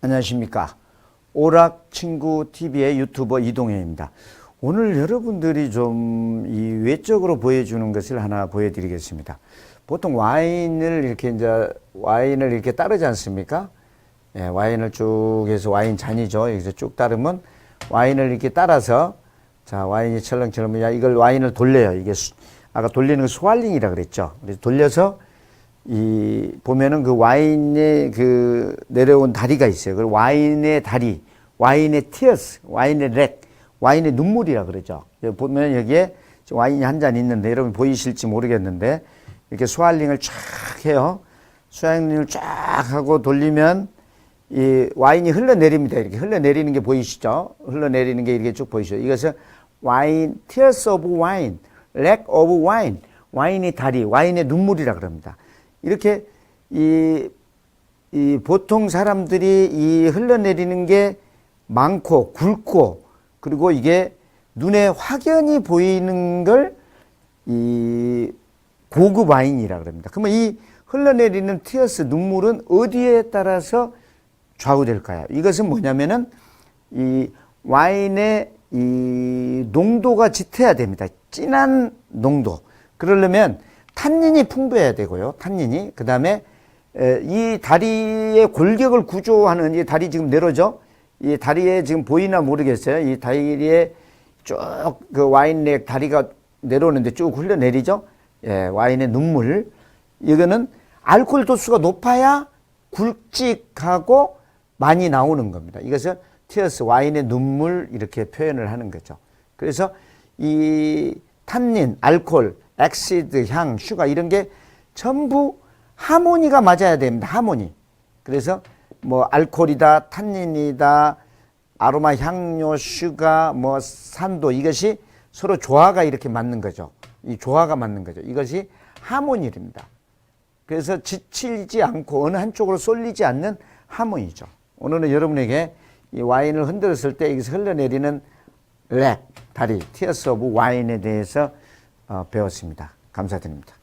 안녕하십니까. 오락 친구 TV의 유튜버 이동현입니다. 오늘 여러분들이 좀 이 외적으로 보여주는 것을 하나 보여드리겠습니다. 보통 와인을 이렇게 이제 와인을 이렇게 따르지 않습니까? 예, 와인을 쭉 해서 와인 잔이죠. 여기서 쭉 따르면 와인을 이렇게 따라서 자 와인이 철렁철렁 야 이걸 와인을 돌려요. 이게 수, 아까 돌리는 거 스왈링이라 그랬죠. 그래서 돌려서 이 보면은 그 와인의 그 내려온 다리가 있어요. 그 와인의 다리, 와인의 티어스, 와인의 렉, 와인의 눈물이라 그러죠. 여기 보면 여기에 와인이 한 잔 있는데 여러분 보이실지 모르겠는데 이렇게 스왈링을 쫙 해요. 스왈링을 쫙 하고 돌리면 이 와인이 흘러내립니다. 이렇게 흘러내리는 게 보이시죠? 흘러내리는 게 이렇게 쭉 보이시죠? 이것은 와인, tears of wine, lack of wine, 와인의 다리, 와인의 눈물이라 그럽니다. 이렇게 이, 이 보통 사람들이 이 흘러내리는 게 많고 굵고 그리고 이게 눈에 확연히 보이는 걸 이 고급 와인이라 그럽니다. 그러면 이 흘러내리는 티어스 눈물은 어디에 따라서 좌우될까요? 이것은 뭐냐면은 이 와인의 이 농도가 짙어야 됩니다. 진한 농도. 그러려면 탄닌이 풍부해야 되고요. 탄닌이. 그 다음에 이 다리의 골격을 구조하는 이 다리 지금 내려져. 이 다리에 지금 보이나 모르겠어요. 이 다리에 쭉 그 와인렉 다리가 내려오는데 쭉 흘러내리죠. 예, 와인의 눈물. 이거는 알코올 도수가 높아야 굵직하고 많이 나오는 겁니다. 이것은 티어스 와인의 눈물 이렇게 표현을 하는 거죠. 그래서 이 탄닌, 알코올, 엑시드, 향, 슈가 이런 게 전부 하모니가 맞아야 됩니다. 하모니. 그래서 뭐 알코올이다, 탄닌이다, 아로마 향료, 슈가, 뭐 산도 이것이 서로 조화가 이렇게 맞는 거죠. 이 조화가 맞는 거죠. 이것이 하모니입니다. 그래서 지치지 않고 어느 한쪽으로 쏠리지 않는 하모니죠. 오늘은 여러분에게 이 와인을 흔들었을 때 여기서 흘러내리는 렉, 다리, 티어스 오브 와인에 대해서 어, 배웠습니다. 감사드립니다.